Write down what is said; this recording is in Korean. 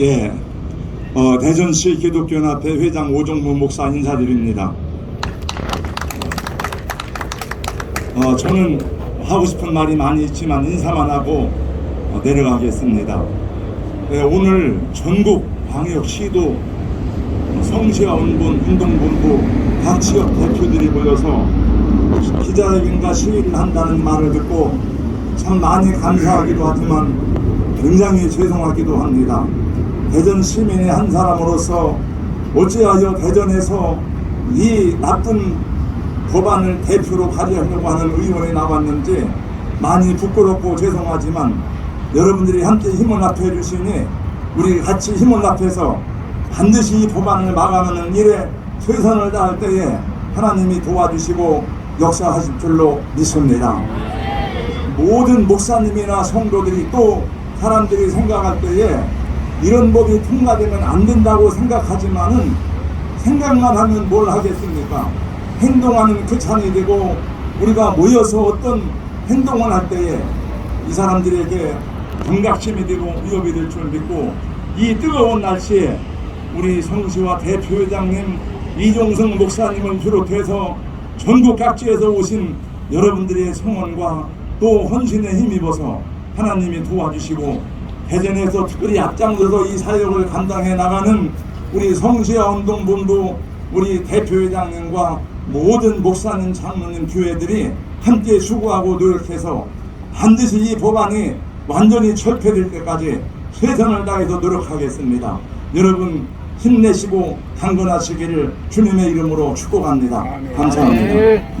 예, 어, 대전시 기독교연합회 회장 오종무 목사 인사드립니다. 어, 저는 하고 싶은 말이 많이 있지만 인사만 하고 어, 내려가겠습니다. 네, 오늘 전국 광역시도 성시와 운본 운동본부 각 지역 대표들이 모여서 기자회견과 시위를 한다는 말을 듣고 참 많이 감사하기도 하지만 굉장히 죄송하기도 합니다. 대전 시민의 한 사람으로서 어찌하여 대전에서 이 나쁜 법안을 대표로 발의하려고 하는 의원이 나왔는지 많이 부끄럽고 죄송하지만 여러분들이 함께 힘을 합해 주시니 우리 같이 힘을 합해서 반드시 이 법안을 마감하는 일에 최선을 다할 때에 하나님이 도와주시고 역사하실 줄로 믿습니다. 모든 목사님이나 성도들이 또 사람들이 생각할 때에 이런 법이 통과되면 안 된다고 생각하지만은 생각만 하면 뭘 하겠습니까? 행동하는 그 찬이 되고 우리가 모여서 어떤 행동을 할 때에 이 사람들에게 경각심이 되고 위협이 될 줄 믿고 이 뜨거운 날씨에 우리 성시와 대표회장님 이종성 목사님을 비롯해서 전국 각지에서 오신 여러분들의 성원과 또 헌신에 힘입어서 하나님이 도와주시고 대전에서 특별히 앞장서서 이 사역을 감당해 나가는 우리 성시와 운동본부 우리 대표회장님과 모든 목사님, 장로님, 교회들이 함께 수고하고 노력해서 반드시 이 법안이 완전히 철폐될 때까지 최선을 다해서 노력하겠습니다. 여러분 힘내시고 강건하시기를 주님의 이름으로 축복합니다. 감사합니다.